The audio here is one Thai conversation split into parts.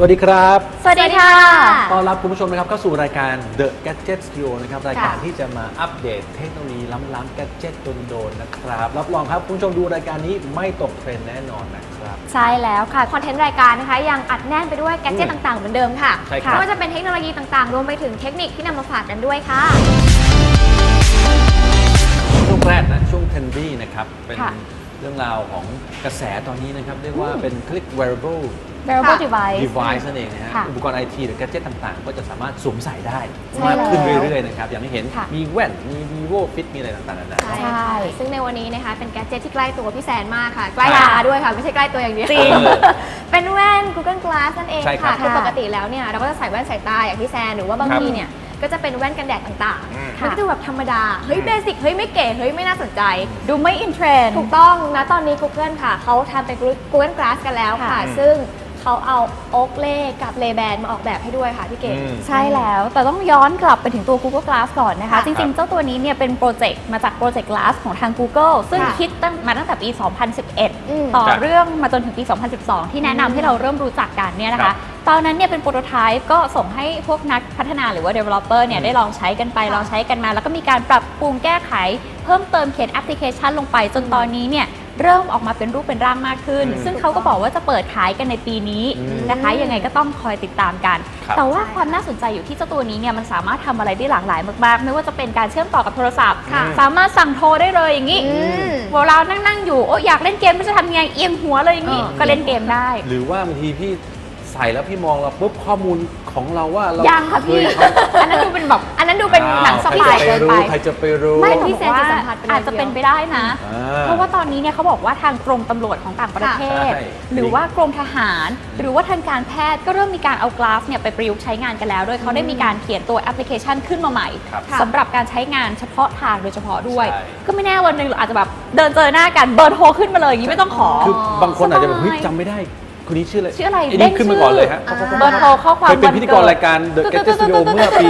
สวัสดีครับ สวัสดีค่ะ ต้อนรับคุณผู้ชมนะครับเข้าสู่รายการ The Gadget Studio นะครับ รายการค่ะ ที่จะมาอัปเดตเทคโนโลยีล้ำๆ gadget โดนๆ นะครับ รับรองครับ คุณผู้ชมดูรายการนี้ไม่ตกเทรนด์แน่นอนนะครับ ใช่แล้วค่ะ คอนเทนต์รายการนะคะ ยังอัดแน่นไปด้วยแกดเจิตอืมต่างๆ เหมือนเดิมค่ะใช่ครับ ไม่ว่าจะเป็นเทคโนโลยีต่างๆ รวมไปถึงเทคนิคที่นำมาฝากกันด้วยค่ะ ช่วงแรกนะช่วง trendy นะครับ เป็นค่ะเรื่องราวของกระแสตอนนี้นะครับ เรียกว่าเป็นคลิก wearable wearable ค่ะ device device นั่นเองนะฮะ ค่ะอุปกรณ์ไอทีหรือ gadget ต่างๆ ก็จะสามารถสวมใส่ได้ใช่มากขึ้นแล้วเรื่อยๆนะครับ อย่างที่เห็น ค่ะ มีแว่น มี vivo fit มีอะไรต่างๆนานา ใช่ใช่ค่ะ ซึ่งในวันนี้นะคะเป็นแกดเจิตที่ใกล้ตัวพี่แซนมากค่ะ ใกล้ใช่ตาด้วยค่ะ ไม่ใช่ใกล้ตัวอย่างเดียวจริง เป็นแว่น Google Glass นั่นเองใช่ครัค่ะบคือปกติแล้วเนี่ยเราก็จะใส่แว่นสายตาอย่างพี่แซนหรือว่าบางครับทีเนี่ยก็จะเป็นแว่นกันแดดต่างอืม ๆมันก็ดูแบบธรรมดา เฮ้ยเบสิกเฮ้ยไม่เก๋เฮ้ยไม่น่าสนใจ ดูไม่อินเทรนด์ ถูกต้องนะตอนนี้ Google ค่ะ เขาทำเป็น Google Glass กันแล้วค่ะ ค่ะ ซึ่ง เขาเอาโอ๊กเล่กับเลแบนมาออกแบบให้ด้วยค่ะพี่เก๋ อืม ใช่แล้วแต่ต้องย้อนกลับไปถึงตัว Google Glass ก่อนนะคะค่ะจริง ๆ เจ้าตัวนี้เนี่ยเป็นโปรเจกต์มาจากโปรเจกต์ Glass ของทาง Google ซึ่งค่ะคิดตั้งมาตั้งแต่ปี อืม2011 ต่อครับเรื่องมาจนถึงปี 2012 ที่แนะนำให้เราเริ่มรู้จักกันเนี่ยนะครัคะ บตอนนั้นเนี่ยเป็นโปรโตไทป์ก็ส่งให้พวกนักพัฒนาหรือว่า developer เนี่ยอืมได้ลองใช้กันไป ค่ะ ลองใช้กันมา แล้วก็มีการปรับปรุงแก้ไข เพิ่มเติมเขียนแอปพลิเคชันลงไป จนตอนนี้เนี่ย เริ่มออกมาเป็นรูปเป็นร่างมากขึ้นอืมซึ่งเขาก็บอกว่าจะเปิดขายกันในปีนี้อืมนะคะยังไงก็ต้องคอยติดตามกันครับแต่ว่าใช่ความน่าสนใจอยู่ที่เจ้าตัวนี้เนี่ยมันสามารถทำอะไรได้หลากหลายมากๆ ไม่ว่าจะเป็นการเชื่อมต่อกับโทรศัพท์ค่ะสามารถสั่งโทรได้เลยอย่างนี้อืมเวลานั่งนั่งๆอยู่โอ้อยากเล่นเกมไม่รู้จะทำยังไงเอียงหัวเลยอย่างนี้เออก็เล่นเกมได้ หรือว่าบางทีพี่ ใส่แล้วพี่มองเราปุ๊บข้อมูลของเราว่าเรายังค่ะพี่เคยทำอันนั้นดูเป็นแบบ อันนั้นดูเป็นหนังสใครปายจะเกินรู้ไป ใครจะไปรู้ไม่พี่พี่แซแซนนจะจะสัสัมมผัผัสสไปไปเลยอาจจะเป็นไปได้นะ อ่าเพราะว่าตอนนี้เนี่ยเขาบอกว่าทางกรมตำรวจของต่างประเทศ ใช่ หรือว่ากรมทหาร หรือว่าทางการแพทย์ก็เริ่มมีการเอากราฟเนี่ยไปประยุกต์ใช้งานกันแล้วโดยเขาได้มีการเขียนตัวแอปพลิเคชันขึ้นมาใหม่ครับสำหรับการใช้งานเฉพาะทางโดยเฉพาะด้วย ใช่ ก็ไม่แน่วันหนึ่งเราอาจจะแบบเดินเจอหน้ากันเบอร์โทรขึ้นมาเลยอย่างนี้ไม่ต้องขอ คือบางคนอาจจะแบบสบายเฮ้ยจำไม่ได้ คนนี้ชื่ออะไรชื่ออะไรนี่เด้งขึ้นมาชื่อก่อนเลยฮะอ่า เบอร์โทรข้อความเคยเป็นวัพิธีกรรายการ The Gadget Studio เมื่อปี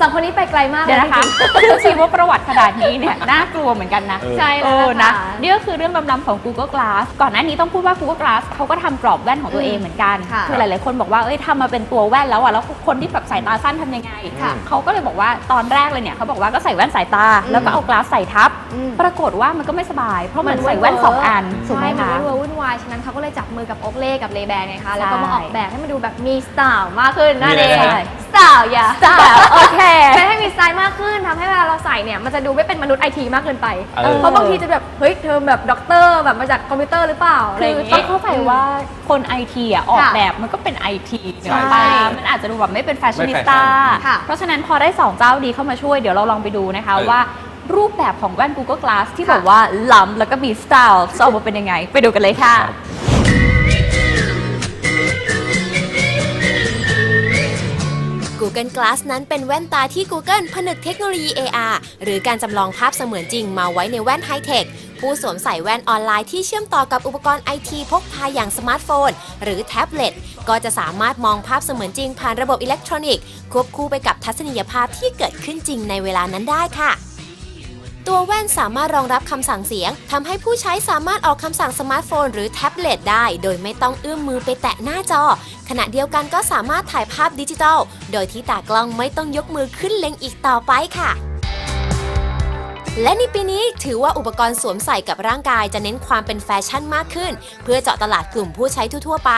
สองคนนี้ไปไกลมากเดี๋ยวนะคะขึ้นชีวประวัติขนาดนี้เนี่ยน่ากลัวเหมือนกันนะเออใช่เอแล้วอนะนะนี่ก็คือเรื่องลำๆของ Google Glass ก่อนหน้านี้ต้องพูดว่า Google Glass เขาก็ทำกรอบแว่นของตัวเองเหมือนกันค่ะคือหลายๆคนบอกว่า เอ้ยทำมาเป็นตัวแว่นแล้วอะแล้วคนที่แบบสายตาสั้นทำยังไง ค่ะเขาก็เลยบอกว่าตอนแรกเลยเนี่ยเขาบอกว่าก็ใส่แว่นสายตา อืมแล้วก็เอา glass ใส่ทับ อืม ปรากฏว่ามันก็ไม่สบาย เพราะมันมันใส่แว่นสองอันถูกไหมใช่มันคะวุ่นวายวุ่นวาย ฉะนั้นเขาก็เลยจับมือกับโอ๊กเล่กับเลแบนไงคะ แล้วก็มาใช่ออกแบบให้มันดูแบบมีสไตล์มากขึ้นนั่นเองมีอะไรนะ สไตล์อย่าสไตล์โอเคใช้ให้มีสไตล์มากขึ้นทำให้เวลาเราใส่เนี่ยมันจะดูไม่เป็นมนุษย์ไอทีมากเกินไป เออ เพราะบางทีจะแบบเฮ้ยเธอแบบด็อกเตอร์แบบมาจากคอมพิวเตอร์หรือเปล่าอะไรคืออย่างต้องี้ งเข้าใจว่าคนไอทีอะออกค่ะแบบมันก็เป็นไอทีใช่ไปมันอาจจะดูแบบไม่เป็นแฟชั่นนิสไม่แฟชั่ต้านค่ะเพราะฉะนั้นพอได้ 2 เจ้าดีเข้ามาช่วยเดี๋ยวเราลองไปดูนะคะเออ ว่ารูปแบบของแว่น Google Glass ที่ค่ะ แบบว่าล้ำแล้วก็มีสไตล์จะออกมาเป็นยังไง ไปดูกันเลยค่ะ Google Glass นั้นเป็นแว่นตาที่ Google ผนึกเทคโนโลยี AR หรือการจำลองภาพเสมือนจริงมาไว้ในแว่นไฮเทคผู้สวมใส่แว่นออนไลน์ที่เชื่อมต่อกับอุปกรณ์ไอทีพกพาอย่างสมาร์ทโฟน หรือแท็บเล็ต ก็จะสามารถมองภาพเสมือนจริงผ่านระบบอิเล็กทรอนิกส์ควบคู่ไปกับทัศนียภาพที่เกิดขึ้นจริงในเวลานั้นได้ค่ะ ตัวแว่นสามารถรองรับคำสั่งเสียงทำให้ผู้ใช้สามารถออกคำสั่งสมาร์ทโฟน หรือแท็บเล็ตได้ โดยไม่ต้องเอื้อมมือไปแตะหน้าจอ ขณะเดียวกันก็สามารถถ่ายภาพดิจิทัล โดยที่ตากล้องไม่ต้องยกมือขึ้นเล็งอีกต่อไปค่ะ และในปีนี้ถือว่าอุปกรณ์สวมใส่กับร่างกายจะเน้นความเป็นแฟชั่นมากขึ้น เพื่อเจาะตลาดกลุ่มผู้ใช้ทั่วๆไป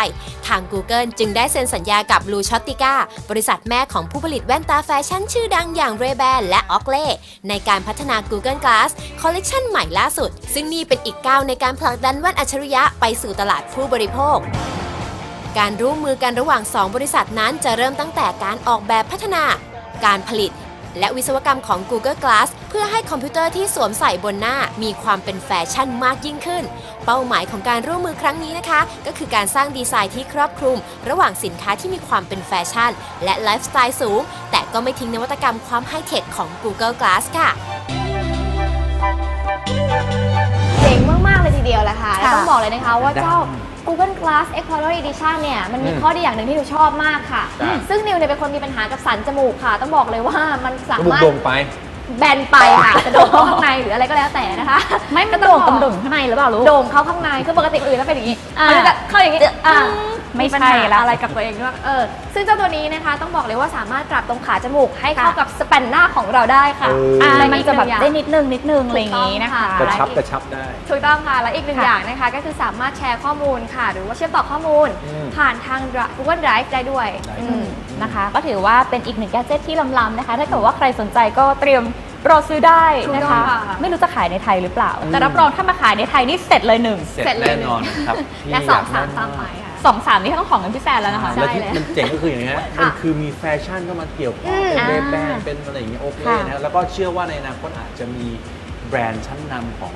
ทาง Google จึงได้เซ็นสัญญากับ Blue s h o t i c a บริษัทแม่ของผู้ผลิตแว่นตาแฟชั่นชื่อดังอย่าง Ray-Ban และ Oakley ในการพัฒนา Google Glass คอลเลกชันใหม่ล่าสุด ซึ่งนี่เป็นอีกก้าวในการผลักดันแว่นอัจฉริยะไปสู่ตลาดผู้บริโภคการร่วมมือกันระหว่าง 2 บริษัทนั้นจะเริ่มตั้งแต่การออกแบบพัฒนา การผลิต และวิศวกรรมของ Google Glass เพื่อให้คอมพิวเตอร์ที่สวมใส่บนหน้า มีความเป็นแฟชั่นมากยิ่งขึ้น เป้าหมายของการร่วมมือครั้งนี้นะคะ ก็คือการสร้างดีไซน์ที่ครอบคลุม ระหว่างสินค้าที่มีความเป็นแฟชั่น และไลฟ์สไตล์สูง แต่ก็ไม่ทิ้งนวัตกรรมความไฮเทคของ Google Glass ค่ะเจ๋งมาก ๆ เลยทีเดียวแหละค่ะและค่ะต้องบอกเลยนะคะว่าเจ้า Google Glass Explorer Edition เนี่ยมันมีอืมข้อดีอย่างหนึ่งที่หนูชอบมากค่ะ จ้ะ ซึ่งนิวเนี่ยเป็นคนมีปัญหากับสันจมูกค่ะ ต้องบอกเลยว่ามันสาจมูกมารถโด่งไป แบนไปค่ะจะโด่งเข้าข้างในหรืออะไรก็แล้วแต่นะคะไม่มันก็โด่งบอตำโด่งข้างในหรือเปล่าลูก โด่งเข้าข้างในคือปกติคนอื่นแล้วเป็นอย่างนี้อ่าอันนี้จะเข้าอย่างนี้อ่า ไม่ปัญใช่หาละ อะไรกับตัวเองด้วยเออซึ่งเจ้าตัวนี้นะคะต้องบอกเลยว่าสามารถปรับตรงขาจมูกให้เข้ากับสแปนหน้าของเราได้ค่ะ เออ อ่าและมันอีกจะแบบหงอย่างได้นิดนึงนิดนึงอะไรอย่างงี้นะคะ กระชับกระชับได้ ถูกต้องค่ะ และอีกหนึ่งค่ะอย่างนะคะ ก็คือสามารถแชร์ข้อมูลค่ะ หรือว่าเชื่อมต่อข้อมูล อืมผ่านทาง Google Drive ได้ด้วยได้ อืม นะคะ ก็ถือว่าเป็นอีกหนึ่งแกดเจิตที่ล้ำๆนะคะ ถ้าเกิดว่าใครสนใจก็เตรียมรอซื้อได้นะคะถูกต้องค่ะ ไม่รู้จะขายในไทยหรือเปล่าอืมแต่รับรองถ้ามาขายในไทยนี่เสร็จเลยหนึ่ง เสร็จเสร็จเลยแน่นอนนะครับและพี่สองยกสามได้ตามไปค่ะ สองสามนี่ต้องของเงินพี่แซนแล้วนะคะใช่แล้วที่แล้วมันเจ๋งก็คืออย่างนี้ฮะค่ะมันคือมีแฟชั่นเข้ามาเกี่ยวข้องอืมเป็นเรอ่าแบนเป็นอะไรอย่างเงี้ยโอเคค่ะนะแล้วก็เชื่อว่าในอนาคตอาจจะมีแบรนด์ชั้นนำของ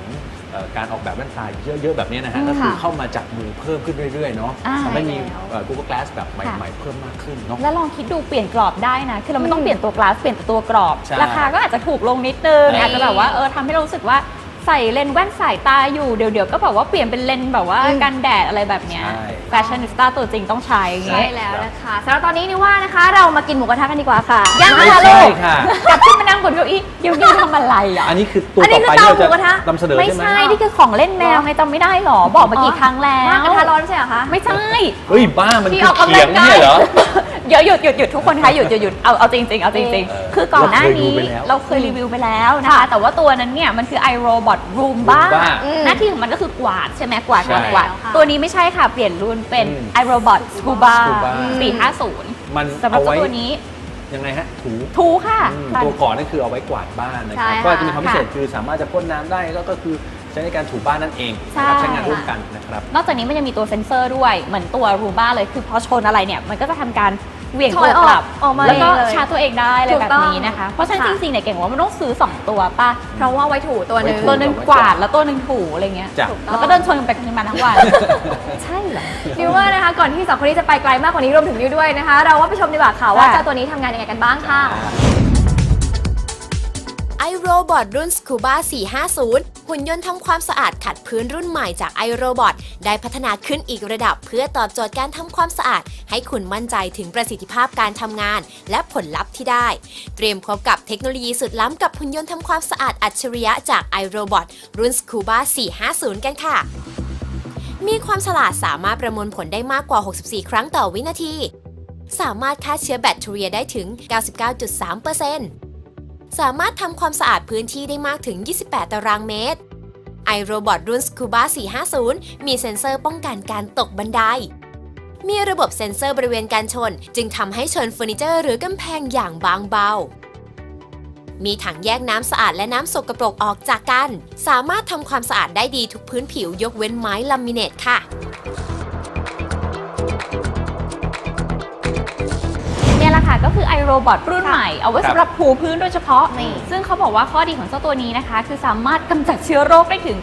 เอ่อการออกแบบแว่นตาเยอะ ๆ แบบนี้นะฮะอืมก็คือค่ะเข้ามาจับมือเพิ่มขึ้นเรื่อย ๆ เนาะอ่าทำให้มีใช่แล้วเอ่อ Google Glass แบบใหค่ะม่ ๆ เพิ่มมากขึ้นเนาะแล้วลองคิดดูเปลี่ยนกรอบได้นะ คือเราไม่ต้องอืมเปลี่ยนตัวกลาสเปลี่ยนแต่ตัวกรอบใช่ราคาก็อาจจะถูกลงนิดนึงใช่อาจจะแบบว่าเออทำให้เรารู้สึกว่า ใส่เลนส์แว่นสายตาอยู่เดี๋ยวๆก็แบบว่าเปลี่ยนเป็นเลนส์แบบว่าอืมกันแดดอะไรแบบเนี้ยใช่ แฟชั่นนิสต้าตัวจริงต้องใช้อย่างใช่เงี้ยแล้วนะคะสำหรับตอนนี้นี่ว่านะคะเรามากินหมูกระทะกันดีกว่าค่ะยังไม่ค่ะใช่ลูกค่ะ กลับขึ้นมานั่งบนเก้าอี้เดี๋ยวนี้ทำอะไรอะ อันนี้คือตัวอันนี้ต่อคือไปที่เราเตาหมูกระทะจะนำเสนอไม่ใช่ไหมใช่ นี่คือของเล่นแมวไงจำไม่ได้หรอ บอกมากี่ครั้งแล้ว มากกระทะร้อนไม่ใช่เหรอคะ ไม่ใช่ เฮ้ยบ้ามันที่คือออกกำลังเขียงเนี่ยเหรอ เดี๋ยวหยุดหยุดหยุดทุกคนคะหยุดหยุดหยุดเอาเอาจริงๆเอาจริงเออๆคือก่อนหน้านี้เราเคยดูไปแล้วเราเคยรีวิวไปแล้วนะคะแต่ว่าตัวนั้นเนี่ยมันคือ iRobot Roomba Roomba อืมหน้าที่ของมันก็คือกวาดใช่ไหมกวาดกวาดใช่กวาดแล้วค่ะตัวนี้ไม่ใช่ค่ะเปลี่ยนรุ่นเป็นอืม iRobot Scuba Scuba 450มันสำหรับเอาไว้ตัวนี้ยังไงฮะถูทูค่ะอืมตัวก่อนนั่นคือเอาไว้กวาดบ้านนะคใช่รับค่ะก็จะมีความพิเศษคือสามารถจะพ่นน้ำได้แล้วก็คือใช้ในการถูบ้านนั่นเองนะครับใช่ใช้งานร่วมกันนะครับนอกจากนี้มันยังมีตัวเซ็นเซอร์ด้วยเหมือนตัว Roomba เลยคือพอชนอะไรเนี่ยมันก็จะทำการ เหวี่ยงถตัอวยออกกลับ ออกมาแล้วก็เองเลยชาร์จตัวเองได้อะไรถูกแบบต้องนี้นะคะ เพราะฉะนั้นค่ะจริงๆเนี่ยเก่งว่ามันต้องซื้อ 2 ตัวป่ะ เพราะว่าไว้ถูตัวหนึงไว้ถูตัวหนึ่งกวาดแล้วตัวหนึ่งถูอะไรเงี้ย จ้ะ ถูกต้อง แล้วก็เดินชนกันไปกันมาทั้งวัน ใช่เหรอ นิวว่านะคะก่อนที่สองคนนี้จะไปไกลมากกว่านี้รวมถึงนิวด้วยนะคะ เราว่าไปชมดีกว่าค่ะว่าค่ะ เจ้าตัวนี้ทำงานยังไงกันบ้างค่ะ iRobot รุ่น Scuba 450 หุ่นยนต์ทำความสะอาดขัดพื้นรุ่นใหม่จาก iRobot ได้พัฒนาขึ้นอีกระดับเพื่อตอบโจทย์การทำความสะอาด ให้คุณมั่นใจถึงประสิทธิภาพการทำงาน และผลลัพธ์ที่ได้ เตรียมพบกับเทคโนโลยีสุดล้ำกับหุ่นยนต์ทำความสะอาดอัจฉริยะจาก iRobot รุ่น Scuba 450 กันค่ะ มีความฉลาดสามารถประมวลผลได้มากกว่า 64 ครั้งต่อวินาที สามารถฆ่าเชื้อแบคทีเรียได้ถึง 99.3% สามารถทำความสะอาดพื้นที่ได้มากถึง 28 ตารางเมตร iRobot รุ่น Scuba 450 มีเซ็นเซอร์ป้องกันการตกบันได มีระบบเซ็นเซอร์บริเวณการชน จึงทำให้ชนเฟอร์นิเจอร์หรือกำแพงอย่างบางเบา มีถังแยกน้ำสะอาดและน้ำสกปรกออกจากกัน สามารถทำความสะอาดได้ดีทุกพื้นผิวยกเว้นไม้ลามิเนตค่ะ ค่ะ ก็คือ iRobot รุ่นใหม่ เอาไว้ครับสำหรับถูพื้นโดยเฉพาะนี่ซึ่งเขาบอกว่าข้อดีของเจ้าตัวนี้นะคะ คือสามารถกำจัดเชื้อโรคได้ถึง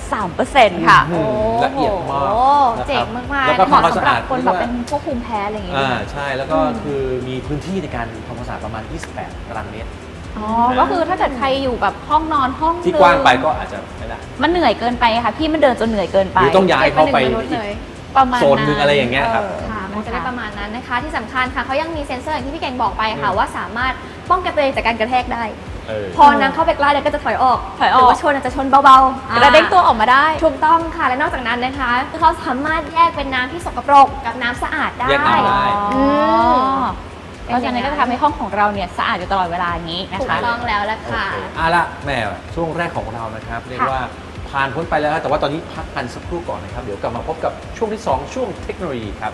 99.3%ค่ะอืมละเอียดมากโอ้นะครับเจ๋งมากๆแล้วก็เหมาะทำความสำสะหรัอาบดคนแบบด้วยเป็นพวกภูมิแพ้อะไรอย่างเงี้ยอ่าใช่แล้วก็คือมีพื้นที่ในการทำความสะอาดประมาณ 28 ตารางเมตรอ๋อ ก็คือถ้าเกิดใครอยู่แบบห้องนอนห้องที่นึกว้างไปก็อาจจะไม่ได้มันเหนื่อยเกินไปค่ะ พี่มันเดินจนเหนื่อยเกินไปหรือต้องย้ายเข้าไปเก็บไว้หนึ่งมนุษย์อีกเลยประมาณโซนหนึ่งอะไรอย่างเงี้ยครับ ค่ะมัมันนจะจะได้ได้ปประระมาณมาณนั้นนะคะ ที่สำคัญค่ะเขายังมีเซ็นเซอร์อย่างที่พี่เก่งบอกไปค่ะอืมว่าสามารถป้องกันตัวเองจากการกระแทกได้เออพอนางเข้าไปใกล้เดี๋ยวก็จะถอยออกถอยอหอกรือว่าชนอาจจะชนเบาๆกระเด้งตัวออกมาได้ถูกต้องค่ะและนอกจากนั้นนะคะเขาสามารถแยกเป็นน้ำที่สกปรกกับน้ำสะอาดได้แยกน้ำได้อืมเพราะฉะนั้นก็จะทำให้ห้องของเราเนี่ยสะอาดอยู่ตลอดเวลาอย่างนี้นะถูกคะต้องแล้วละโอค่ะเคเอาละแหม่ช่วงแรกของเรานะครับเรียกค่ะว่า ผ่านพ้นไปแล้วแต่ว่าตอนนี้พักกันสักครู่ก่อนนะครับ เดี๋ยวกลับมาพบกับช่วงที่ 2 ช่วงเทคโนโลยีครับ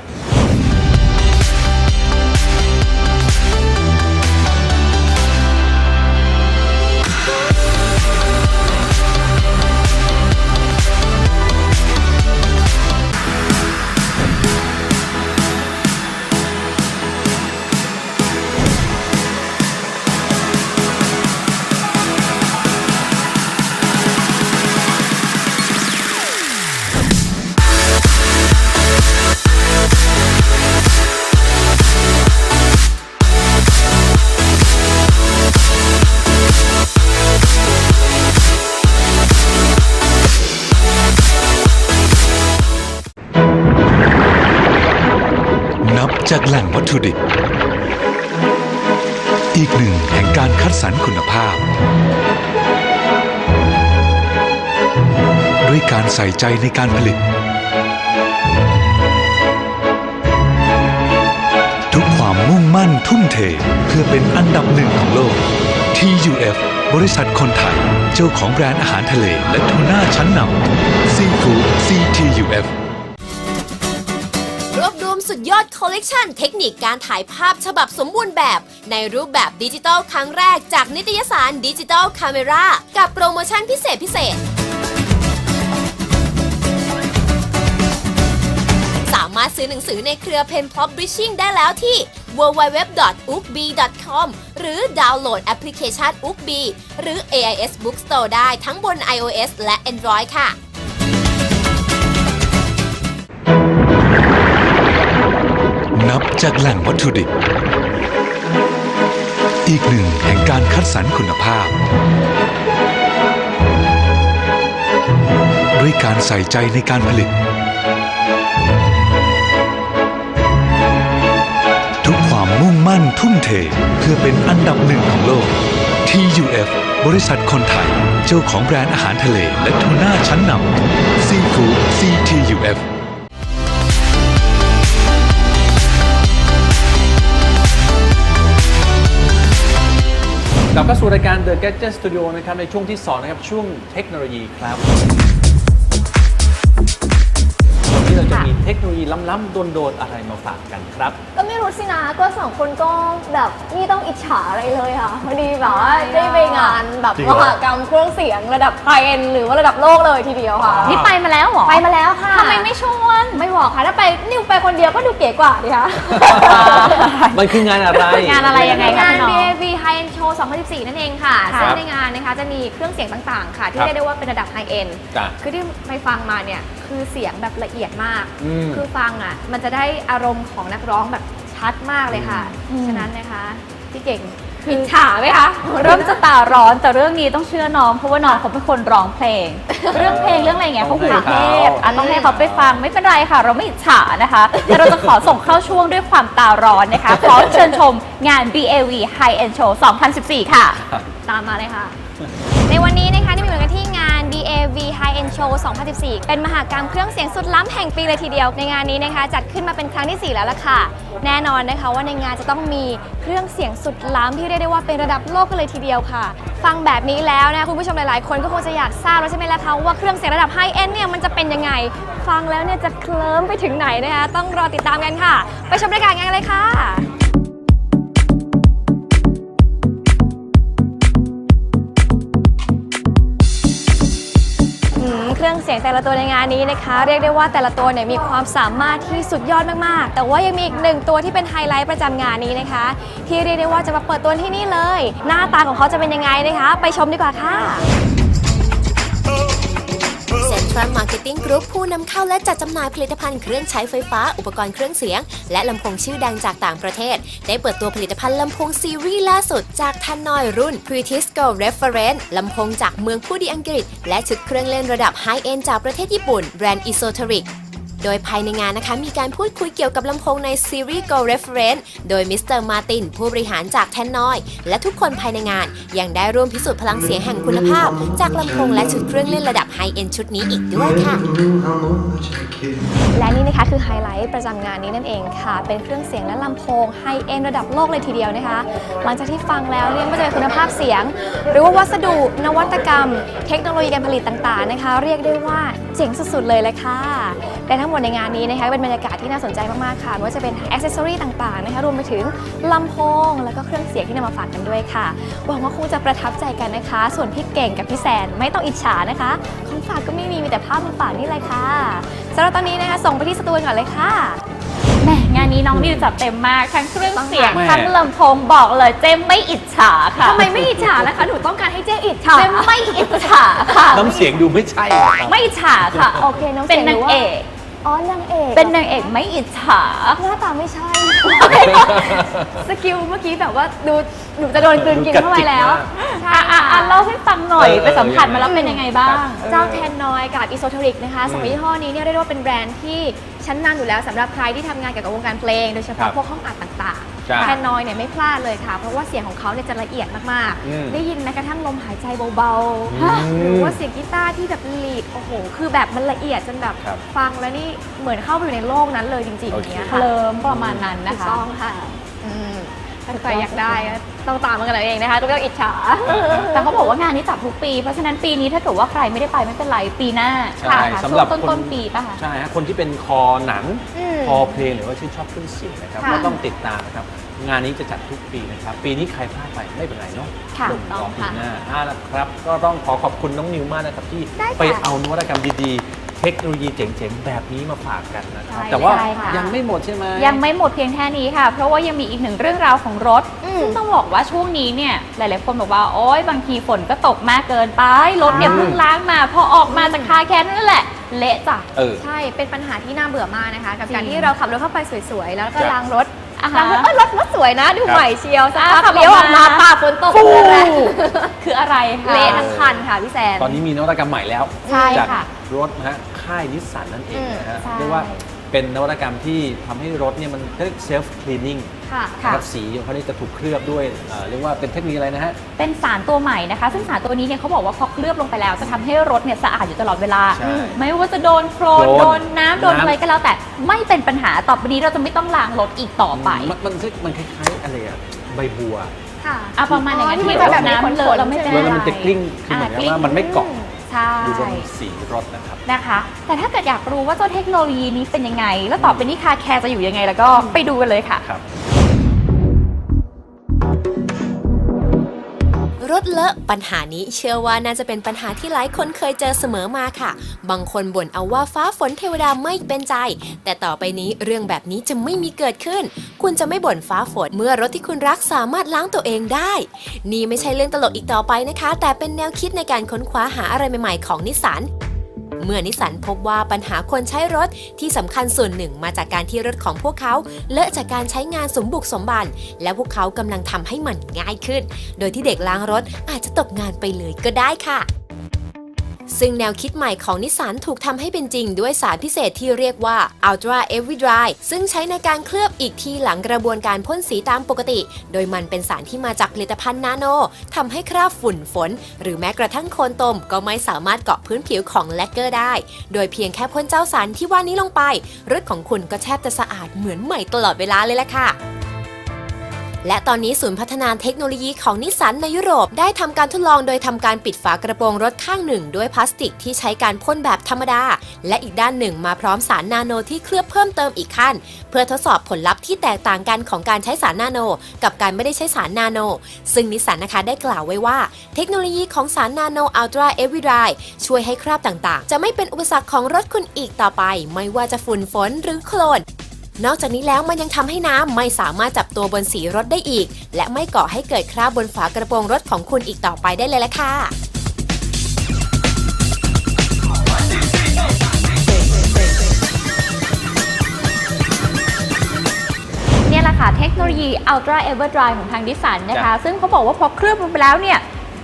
จากแหล่งวัตถุดิบ อีกหนึ่งแห่งการคัดสรรคุณภาพ ด้วยการใส่ใจในการผลิต ทุกความมุ่งมั่นทุ่มเทเพื่อเป็นอันดับหนึ่งของโลก TUF บริษัทคนไทย เจ้าของแบรนด์อาหารทะเลและทูน่าชั้นนำซีฟู้ด CTUF สุดยอดคอลเลกชันเทคนิคการถ่ายภาพฉบับสมบูรณ์แบบ ในรูปแบบดิจิทัลครั้งแรกจากนิตยสารดิจิทัลคาเมรากับโปรโมชั่นพิเศษพิเศษ สามารถซื้อหนังสือในเครือ Pen Publishing ได้แล้วที่ www.ukb.com หรือดาวน์โหลดแอปพลิเคชัน ukb หรือ AIS Bookstore ได้ทั้งบน iOS และ Android ค่ะ จากแหล่งวัตถุดิบ อีกหนึ่งแห่งการคัดสรรคุณภาพ ด้วยการใส่ใจในการผลิต ทุกความมุ่งมั่นทุ่มเทเพื่อเป็นอันดับหนึ่งของโลก TUF บริษัทคนไทย เจ้าของแบรนด์อาหารทะเลและทูน่าชั้นนำซีฟู้ด CTUF กลับเข้าสู่รายการ The Gadget Studio นะครับ ในช่วงที่ 2 นะครับ ช่วงเทคโนโลยีครับวันนี้เราจะมีเทคโนโลยีล้ำๆโดนๆอะไรมาฝากกันครับ รู้สินะก็สองคนก็แบบนี่ต้องอิจฉาอะไรเลยค่ะพอดีแบบว่าได้ไปงานแบบจริงเหรมอหากรรมเครื่องเสียงระดับไฮเอ็นหรือว่าระดับโลกเลยทีเดียวค่ะ นี่ไปมาแล้วเหรอไปมาแล้วค่ะทำไมไม่ชวนไม่บอกค่ะถ้าไปนิวไปคนเดียวก็ดูเก๋กว่าดิคะมันคืองานอะไร งานอะไรยังไงงานคะพี่น้อง BAV High End Show 2014 นั่นเองค่ะค่ะซึ่งในงานนะคะจะมีเครื่องเสียงต่างๆ ค่ะ ที่ครับเรียกได้ว่าเป็นระดับ High End จ้ะ คือที่ไปฟังมาเนี่ย คือเสียงแบบละเอียดมาก อืม คือฟังอะ มันจะได้อารมณ์ของนักร้องแบบชัดมากเลยค่ะ อืม ฉะนั้นนะคะพี่เก่งอิจฉาไหมคะ เริ่มจะตาร้อนแต่เรื่องนี้ต้องเชื่อน้องเพราะว่าน้องเขาเป็นคนร้องเพลง เรื่องเพลงเรื่องอะไรเงี้ยเขาหูเทพอะต้องให้เขาไปฟังไม่เป็นไรค่ะ เราไม่อิจฉานะคะแต่เราจะขอส่งเข้าช่วงด้วยความตาร้อนนะคะขอเชิญชมงาน BAV High End Show 2014 ค่ะ ตามมาเลยค่ะ ในวันนี้นะคะที่มีอยู่กันที่งาน N Show 2014 เป็นมหากรรมเครื่องเสียงสุดล้ำแห่งปีเลยทีเดียว ในงานนี้นะคะ จัดขึ้นมาเป็นครั้งที่ 4 แล้วล่ะค่ะ แน่นอนนะคะว่าในงานจะต้องมีเครื่องเสียงสุดล้ำที่เรียกได้ว่าเป็นระดับโลกกันเลยทีเดียวค่ะ ฟังแบบนี้แล้วนะคุณผู้ชมหลาย ๆ คนก็คงจะอยากทราบแล้วใช่ไหมล่ะคะว่าเครื่องเสียงระดับ High End เนี่ยมันจะเป็นยังไง ฟังแล้วเนี่ยจะเคลิ้มไปถึงไหนนะคะต้องรอติดตามกันค่ะ ไปชมรายการงานกันเลยค่ะ รื่องเสียงแต่ละตัวในงานนี้นะคะ เรียกได้ว่าแต่ละตัวเนี่ยมีความสามารถที่สุดยอดมากๆ แต่ว่ายังมีอีกหนึ่งตัวที่เป็นไฮไลท์ประจำงานนี้นะคะ ที่เรียกได้ว่าจะมาเปิดตัวที่นี่เลย หน้าตาของเขาจะเป็นยังไงนะคะ ไปชมดีกว่าค่ะ Central Marketing Group ผู้นำเข้าและจัดจำหน่ายผลิตภัณฑ์เครื่องใช้ไฟฟ้า อุปกรณ์เครื่องเสียง และลำโพงชื่อดังจากต่างประเทศ ได้เปิดตัวผลิตภัณฑ์ลำโพงซีรีส์ล่าสุดจากทันนอยรุ่น Pritisco Reference ลำโพงจากเมืองผู้ดีอังกฤษ และชุดเครื่องเล่นระดับไฮเอนจากประเทศญี่ปุ่นแบรนด์ Esoteric โดยภายในงานนะคะมีการพูดคุยเกี่ยวกับลำโพงในซีรีส์ Go Reference โดยมิสเตอร์มาตินผู้บริหารจากแทนนอย และทุกคนภายในงานยังได้ร่วมพิสูจน์พลังเสียงแห่งคุณภาพ จากลำโพงและชุดเครื่องเล่นระดับไฮเอนชุดนี้อีกด้วยค่ะ และนี่นะคะคือไฮไลท์ประจำงานนี้นั่นเองค่ะ เป็นเครื่องเสียงและลำโพงไฮเอ็นระดับโลกเลยทีเดียวนะคะ หลังจากที่ฟังแล้วเนี่ยไม่ว่าจะเป็นคุณภาพเสียง หรือว่าวัสดุนวัตกรรม เทคโนโลยีการผลิตต่างๆนะคะ เรียกได้ว่าเจ๋งสุดๆเลยเลยค่ะและทั้งหมดในงานนี้นะคะเป็นบรรยากาศที่น่าสนใจมากๆค่ะไม่ว่าจะเป็นอ c เซสซอรีต่างๆนะคะรวมไปถึงลำโพง แล้วก็เครื่องเสียงที่นำมาฝากกันด้วยค่ะหวังว่าคงจะประทับใจกันนะคะ ส่วนพี่เก่งกับพี่แซนไม่ต้องอิจฉานะคะของฝากก็ไม่มีมีแต่ภาพมาฝากนี่เลยค่ะสำหรับตอนนี้นะคะส่งไปที่สตูนก่อนเลยค่ะแหมงานนี้น้องดิวจัดเต็มมากทั้งเครื่องเสียงแม่ทั้งลำโพงบอกเลยเจมไม่อิจฉาค่ะทำไมไม่อิจฉาล่ะคะหนูต้องการให้เจ๊อิจฉาเจมไม่อิจฉาค่ะน้ำเสียงดูไม่ใช่นะครับไม่อิจฉาค่ะโอเคน้องเป็นสียนางหว่เอกโอ๋อนางเอกเป็นนางเอกไม่อิจฉา หน้าตาไม่ใช่ สกิลเมื่อกี้แบบว่าดูหนูจะโดนกลืนกินเข้าไปแล้วใช่อะอะอะค่ะเล่าให้ฟังหน่อยเออไปสัมผัสเออมาแล้วเป็นยังไงบ้างเจ้าแทนนอยกับอีโซเทริกนะคะสองอืมยี่ห้อนี้เนี่ยเรียกได้ว่าเป็นแบรนด์ที่ชั้นนำอยู่แล้วสำหรับใครที่ทำงานเกี่ยวกับวงการเพลง โดยเฉครัพาะบพวกห้องอัดต่างใช่ๆแทนนอยเนี่ยไม่พลาดเลยค่ะ เพราะว่าเสียงของเขาเนี่ยจะละเอียดมากอืมๆ ได้ยินแม้กระทั่งลมหายใจเบาอืมๆหรือว่าเสียงกีตาร์ที่แบบลีดโอ้โห คือแบบมันละเอียดจนแบบครับฟังแล้วนี่เหมือนเข้าไปอยู่ในโลกนั้นเลยจริงๆโอเคเนี่ยเคค่ะลิมประมาณนั้นถูนะกคะ ต้องค่ะอืมถ้าใครอยากได้ก็ ต้องตามมากันเอาเองนะคะก็ไม่ต้องอิจฉา แต่เขาบอกว่างานนี้จัดทุกปี เพราะฉะนั้นปีนี้ถ้าเกิดว่าใครไม่ได้ไปไม่เป็นไรปีหน้าใช่ค่ะสำหรับช่วงคนต้นๆปีป่ะคะ ใช่ฮะคนที่เป็นคอหนังอืมคอเพลงหรือว่าชื่นชอบเครื่องเสียงนะครับค่ะ ก็ต้องติดตามนะครับงานนี้จะจัดทุกปีนะครับ ปีนี้ใครพลาดไปไม่เป็นไรเนาะค่ะรอถูกต้องปีค่ะ หน้าอ่าละครับ ก็ต้องขอขอบคุณน้องนิวมากนะครับ ที่ได้ค่ะไปเอานวัตกรรมดีๆ เทคโนโลยีเจ๋งๆ แบบนี้มาฝากกันนะครับ ใช่แต่ว่าใช่ค่ะ ยังไม่หมดใช่ไหม ยังไม่หมดเพียงแค่นี้ค่ะ เพราะว่ายังมีอีกหนึ่งเรื่องราวของรถอืม ซึ่งต้องบอกว่าช่วงนี้เนี่ยหลาย ๆ คนบอกว่าโอ๊ยบางทีฝนก็ตกมากเกินไปรถเนี่ยอืมเพิ่งล้างมา พอออกมาจากคาแคร์นั่นแหละ เละจ้ะ เออ ใช่ เป็นปัญหาที่น่าเบื่อมากนะคะ กับการจริง ที่เราขับรถเข้าไปสวยๆ แล้วก็จ้ะ ล้างรถอ่าล้างฮะรถเออรถรถสวยนะ ดูครับใหม่เชียวสักอะพักขับเลี้ยวออกมาออกมาป่าฝนตกฟู่เลยคืออะไรคะ เละทั้งคันค่ะพี่แซนตอนนี้มีนวัตกรรมใหม่แล้ว ใช่จากค่ะรถนะฮะค่ายนิสสันนั่นเองนะฮะอืมใช่ เรียกว่าเป็นนวัตกรรมที่ทำให้รถเนี่ยมันเรียกเซลฟ์คลีนนิ่ง ค่ะค่ะ นะครับสีของเขาเนี่ยจะถูกเคลือบด้วยเอ่อเรียกว่าเป็นเทคโนโลยีอะไรนะฮะ เป็นสารตัวใหม่นะคะ ซึ่งสารตัวนี้เนี่ยเขาบอกว่าพอเคลือบลงไปแล้ว จะทำให้รถเนี่ยสะอาดอยู่ตลอดเวลา ใช่ไม่ว่าจะโดนโครนโคลนโดนน้ำโดนน้ำ อะไรก็แล้วแต่ไม่เป็นปัญหาต่อไปนี้เราจะไม่ต้องล้างรถอีกต่อไปมันมันมันคล้ายๆอะไรอะใบบัว ค่ะ อะประมาณอย่างนั้นอ๋อที่ที่มัแบบนแบบมีน้ำเลขนอะๆ เราไม่เป็นใช่ไรไหมันจะกลิ้งคือเหมือนกับว่ามันไม่เกาะใช่ อยู่บนสีรถนะครับ นะคะ แต่ถ้าเกิดอยากรู้ว่าเจ้าเทคโนโลยีนี้เป็นยังไง แล้วต่อไปนี้คาแคร์จะอยู่ยังไง แล้วก็ไปดูกันเลยค่ะ ครับ รถเลอะปัญหานี้เชื่อว่าน่าจะเป็นปัญหาที่หลายคนเคยเจอเสมอมาค่ะ บางคนบ่นเอาว่าฟ้าฝนเทวดาไม่เป็นใจ แต่ต่อไปนี้เรื่องแบบนี้จะไม่มีเกิดขึ้น คุณจะไม่บ่นฟ้าฝนเมื่อรถที่คุณรักสามารถล้างตัวเองได้ นี่ไม่ใช่เรื่องตลกอีกต่อไปนะคะ แต่เป็นแนวคิดในการค้นคว้าหาอะไรใหม่ๆของนิสสัน เมื่อนิสันพบว่าปัญหาคนใช้รถที่สำคัญส่วนหนึ่งมาจากการที่รถของพวกเขาเลอะจากการใช้งานสมบุกสมบัน และพวกเขากำลังทำให้มันง่ายขึ้น โดยที่เด็กล้างรถอาจจะตกงานไปเลยก็ได้ค่ะ ซึ่งแนวคิดใหม่ของนิสสันถูกทำให้เป็นจริงด้วยสารพิเศษที่เรียกว่า Ultra Every Dry ซึ่งใช้ในการเคลือบอีกทีหลังกระบวนการพ่นสีตามปกติ โดยมันเป็นสารที่มาจากผลิตภัณฑ์นาโนทำให้คราบฝุ่นฝน หรือแม้กระทั่งโคลนตม ก็ไม่สามารถเกาะพื้นผิวของแลกเกอร์ได้ โดยเพียงแค่พ่นเจ้าสารที่ว่านี้ลงไปรถของคุณก็แทบจะสะอาดเหมือนใหม่ตลอดเวลาเลยล่ะค่ะ และตอนนี้ศูนย์พัฒนาเทคโนโลยีของนิสสันในยุโรปได้ทำการทดลองโดยทำการปิดฝากระโปรงรถข้างหนึ่ง ด้วยพลาสติกที่ใช้การพ่นแบบธรรมดา และอีกด้านหนึ่งมาพร้อมสารนาโนที่เคลือบเพิ่มเติมอีกขั้น เพื่อทดสอบผลลัพธ์ที่แตกต่างกันของการใช้สารนาโน กับการไม่ได้ใช้สารนาโน ซึ่งนิสสันนะคะได้กล่าวไว้ว่า เทคโนโลยีของสารนาโนอัลตราเอวิไรช่วยให้คราบต่างๆ จะไม่เป็นอุปสรรคของรถคุณอีกต่อไป ไม่ว่าจะฝุ่นฝนหรือโคลน นอกจากนี้แล้วมันยังทำให้น้ำไม่สามารถจับตัวบนสีรถได้อีก และไม่ก่อให้เกิดคราบบนฝากระโปรงรถของคุณอีกต่อไปได้เลยละค่ะเนี่ยแหละค่ะเทคโนโลยี Ultra Everdry ของทางดิสันนะคะจ้ะซึ่งเขาบอกว่าพอเคลือบลงไปแล้วเนี่ย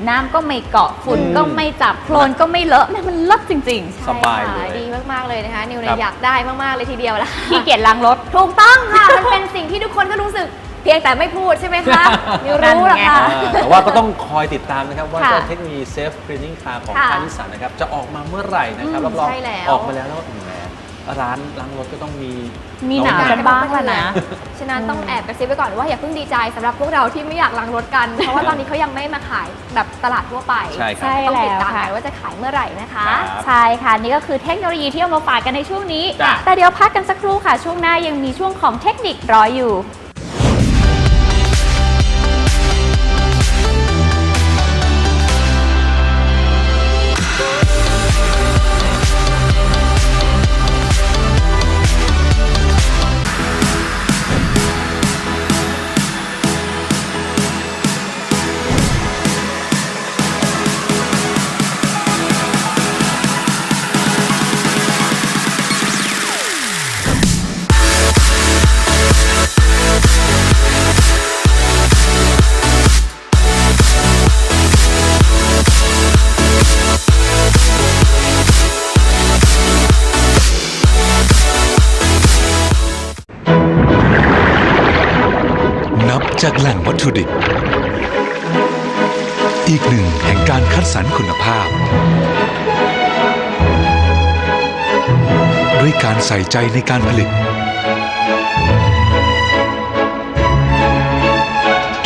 น้ำก็ไม่เกาะฝุ่นอืมก็ไม่จับโคลนก็ไม่เลอะแม่มันเลิศจริงสบายเลยใช่ค่ะดีมากๆเลยนะคะ นิวครัเนี่ยบ อยากได้มากๆเลยทีเดียวละๆขี้เกียจล้างรถ ถูกต้องค่ะ มันเป็นสิ่งที่ทุกคนก็รู้สึกเพียงแต่ไม่พูดใช่ไหมคะนิวรู้หรอนั่นไงคะ อ่าแต่ว่าก็ต้องคอยติดตามนะครับ ว่าค่ะเจ้าเทคโนโลยี Safe Cleaning Car ของค่ะค่ายนิสสันนะครับ จะออกมาเมื่อไหร่นะครับอืมรับรองใช่แล้ว ออกมาแล้วแล้วแหม ร้านล้างรถก็ต้องมีมีหนาวกันบ้างแหละนะ ฉะนั้นต้องแอบกระซิบไว้ก่อนว่าอย่าเพิ่งดีใจสำหรับพวกเราที่ไม่อยากล้างรถกัน เพราะว่าตอนนี้เขายังไม่มาขายแบบตลาดทั่วไปใช่ครับ ใช่ต้องติดตามแล้วค่ะ กันว่าจะขายเมื่อไหร่นะคะ ครับใช่ค่ะ นี่ก็คือเทคโนโลยีที่เอามาฝากกันในช่วงนี้ จ้ะ แต่เดี๋ยวพักกันสักครู่ค่ะ ช่วงหน้ายังมีช่วงของเทคนิครออยู่ สรรคุณภาพ ด้วยการใส่ใจในการผลิต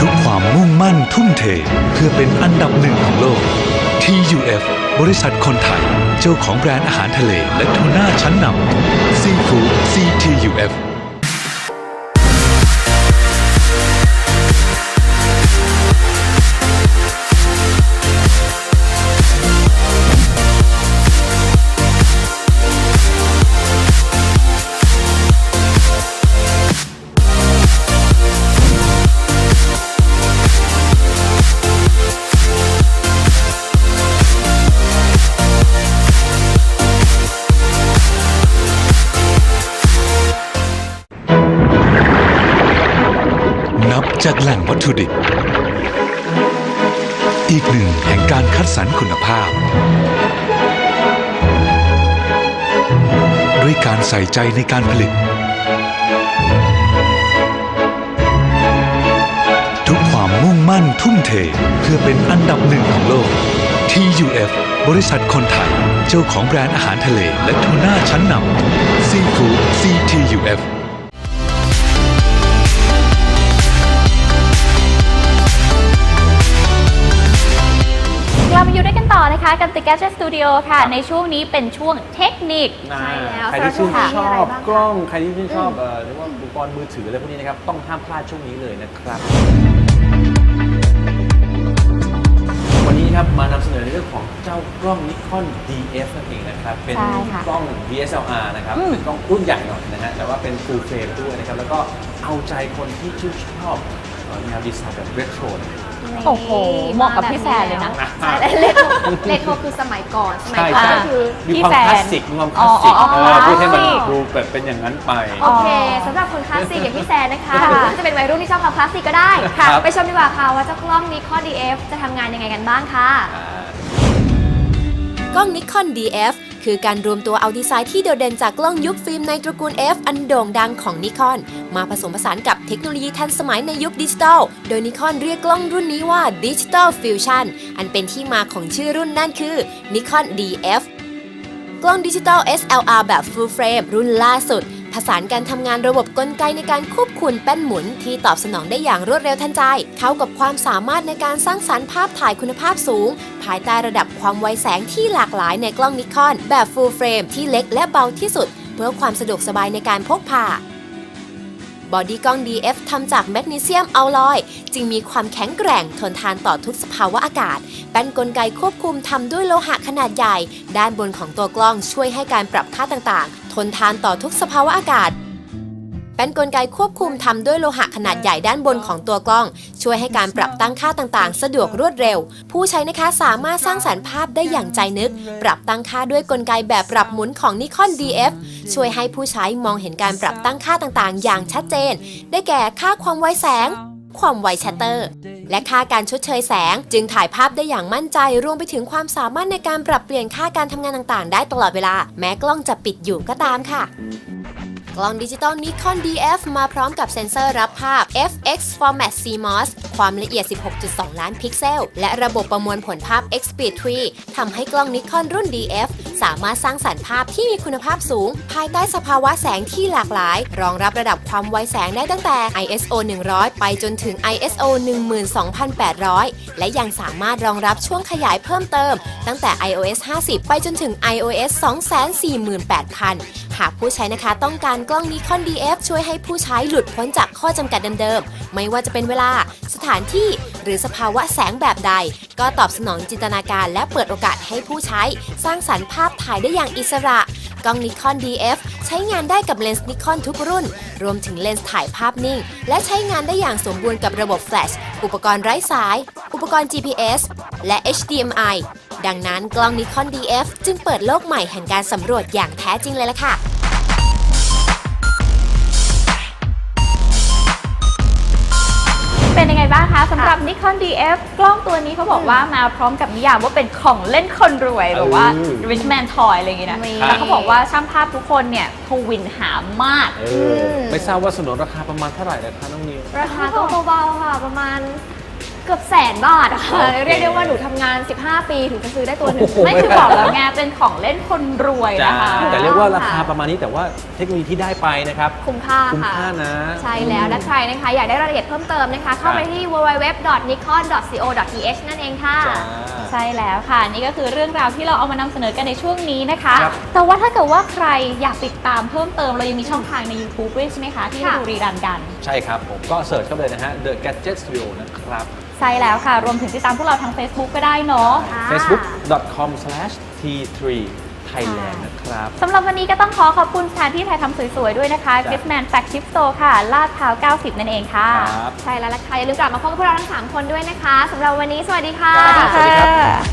ทุกความมุ่งมั่นทุ่มเทเพื่อเป็นอันดับหนึ่งของโลก TUF บริษัทคนไทย เจ้าของแบรนด์อาหารทะเลและทูน่าชั้นนำซีฟู้ด CTUF จากแหล่งวัตถุดิบ อีกหนึ่งแห่งการคัดสรรคุณภาพ ด้วยการใส่ใจในการผลิต ทุกความมุ่งมั่นทุ่มเทเพื่อเป็นอันดับหนึ่งของโลก TUF บริษัทคนไทย เจ้าของแบรนด์อาหารทะเลและทูน่าชั้นนำซีฟู้ด CTUF นต่อนะคะกับ The Gadget Studio ค่ะ ในช่วงนี้เป็นช่วงเทคนิคอ่าใช่แล้วใครที่ชื่นสำหรับชช่วงนี้มีออะไรบบ้างคะกล้อง ใครที่ชื่นชอบเอ่อเรียกว่าอุปกรณ์มือถืออะไรพวกนี้นะครับ ต้องห้ามพลาดช่วงนี้เลยนะครับ วันนี้ครับมานำเสนอในเรื่องของเจ้ากล้อง Nikon DF นั่นเองนะครับ เป็นใช่ค่ะกล้อง DSLR นะครับอืม เป็นกล้องรุ่นใหญ่หน่อยนะฮะ แต่ว่าเป็น full frame ด้วยนะครับ แล้วก็ เอาใจคนที่ชื่นชอบเอ่อแนวดีไซน์แบบเรโทรโอ้โหเหมาะกับพี่แซนเลยนะ ใช่แล้วเลโทรเลโทรคือสมัยก่อน สมัยใช่ก่อนใช่ ก็คือ มีพี่ความแฟนคลาสสิกมีความคลาสสิกอ๋อเออ๋ออพูดให้มันคลาสสิก ดูแบบเป็นอย่างนั้นไป โอเคสำหรับคนคลาสสิกอย่างพี่แซนนะคะค่ะหรือว่าจะเป็นวัยรุ่นที่ชอบความคลาสสิกก็ได้ครับ ไปชมดีกว่าค่ะว่าเจ้ากล้อง Nikon DF จะทำงานยังไงกันบ้างค่ะ กล้อง Nikon DF คือการรวมตัวเอาดีไซน์ที่โดดเด่นจากกล้องยุคฟิล์มในตระกูล F อันโด่งดังของนิคอนมาผสมผสานกับเทคโนโลยีทันสมัยในยุคดิจิตอล โดยนิคอนเรียกกล้องรุ่นนี้ว่าดิจิตอลฟิวชั่นอันเป็นที่มาของชื่อรุ่นนั่นคือนิคอน DF กล้องดิจิตอล SLR แบบ Full Frame รุ่นล่าสุด ผสานการทำงานระบบกลไกในการควบคุมแป้นหมุนที่ตอบสนองได้อย่างรวดเร็วทันใจ เข้ากับความสามารถในการสร้างสรรค์ภาพถ่ายคุณภาพสูง ภายใต้ระดับความไวแสงที่หลากหลายในกล้องนิคอน แบบ Full Frame ที่เล็กและเบาที่สุด เพื่อความสะดวกสบายในการพกพา บอดี้กล้อง DF ทำจากแมกนีเซียมอัลลอย จึงมีความแข็งแกร่งทนทานต่อทุกสภาวะอากาศ แป้นกลไกควบคุมทำด้วยโลหะขนาดใหญ่ ด้านบนของตัวกล้องช่วยให้การปรับค่าต่างๆ ทนทานต่อทุกสภาวะอากาศ แป้นกลไกควบคุมทำด้วยโลหะขนาดใหญ่ด้านบนของตัวกล้อง ช่วยให้การปรับตั้งค่าต่างๆ สะดวกรวดเร็ว ผู้ใช้นะคะสามารถสร้างสรรค์ภาพได้อย่างใจนึก ปรับตั้งค่าด้วยกลไกแบบปรับหมุนของ Nikon DF ช่วยให้ผู้ใช้มองเห็นการปรับตั้งค่าต่างๆ อย่างชัดเจน ได้แก่ค่าความไวแสงความไวชัตเตอร์ และค่าการชดเชยแสง จึงถ่ายภาพได้อย่างมั่นใจ รวมไปถึงความสามารถในการปรับเปลี่ยนค่าการทำงานต่างๆ ได้ตลอดเวลา แม้กล้องจะปิดอยู่ก็ตามค่ะ กล้องดิจิตอลนิคอน DF มาพร้อมกับเซ็นเซอร์รับภาพ FX Format CMOS ความละเอียด 16.2 ล้านพิกเซล และระบบประมวลผลภาพ XPeed 3ทำให้กล้องนิคอนรุ่น DF สามารถสร้างสรรค์ภาพที่มีคุณภาพสูง ภายใต้สภาวะแสงที่หลากหลาย รองรับระดับความไวแสงได้ตั้งแต่ ISO 100 ไปจนถึง ISO 12800 และยังสามารถรองรับช่วงขยายเพิ่มเติม ตั้งแต่ iOS 50 ไปจนถึง iOS 248,000 หากผู้ใช้นะคะต้องการกล้อง Nikon DF ช่วยให้ผู้ใช้หลุดพ้นจากข้อจำกัดเดิมๆ ไม่ว่าจะเป็นเวลา สถานที่ หรือสภาวะแสงแบบใด ก็ตอบสนองจินตนาการและเปิดโอกาสให้ผู้ใช้ สร้างสรรค์ภาพถ่ายได้อย่างอิสระ กล้องนิคอน DF ใช้งานได้กับเลนส์นิคอนทุกรุ่น รวมถึงเลนส์ถ่ายภาพนิ่ง และใช้งานได้อย่างสมบูรณ์กับระบบแฟลช อุปกรณ์ไร้สาย อุปกรณ์ GPS และ HDMI ดังนั้นกล้องนิคอน DF จึงเปิดโลกใหม่แห่งการสำรวจอย่างแท้จริงเลยล่ะค่ะ บ้างคะสำหรับำหรับ Nikon DF กล้องตัวนี้เขาบอกว่ามาพร้อมกับนิยามว่าเป็นของเล่นคนรวยแบบว่าเออ rich man toy อะไรอย่างงี้นะมีแล้วเขาบอกว่าช่างภาพทุกคนเนี่ยทวินหามาก เออไม่ทราบว่าสนนราคาประมาณเท่าไหร่นะคะน้องนิว ราคาก็เบาๆค่ะ ประมาณ เกือบแสนบาทอะค่ะ โอเคเรียกได้ว่าหนูทำงาน 15 ปีถึงจะซื้อได้ตัวหนึ่ง โอ้โห ไม่คือบอกแล้วไงเป็นของเล่นคนรวยจ้านะคะแต่เรียกว่าราคาประมาณนี้แต่ว่าเทคโนโลยีที่ได้ไปนะครับ คุ้มค่าคุ้มค่ะ ค่านะ ใช่แล้วและใครนะคะอยากได้รายละเอียดเพิ่มเติมนะคะ เข้าไปที่ www.nikon.co.th นั่นเองค่ะ จ้า ใช่แล้วค่ะ นี่ก็คือเรื่องราวที่เราเอามานำเสนอกันในช่วงนี้นะคะ ครับ แต่ว่าถ้าเกิดว่าใครอยากติดตามเพิ่มเติมเรายังมีช่องทางใน YouTube ด้วยใช่ไหมคะ ที่ให้ค่ะ ดูรีรันกัน ใช่ครับ ผมก็เสิร์ชเข้าไปเลยนะฮะ The Gadget Studio นะ ครับ ใช่แล้วค่ะ รวมถึงติดตามพวกเราทาง Facebook ก็ได้เนาะ ค่ะ facebook.com/t3thailand นะครับ สำหรับวันนี้ก็ต้องขอขอบคุณสถานที่ถ่ายทำสวยๆ ด้วยนะคะจ้ะ Giftman Flagship Store ค่ะ ลาดพร้าว 90 นั่นเองค่ะ ครับ ใช่แล้วล่ะค่ะอย่าลืมกลับมาพบกับพวกเราทั้ง 3 คนด้วยนะคะสำหรับวันนี้สวัสดีค่ะครับ สวัสดีครับ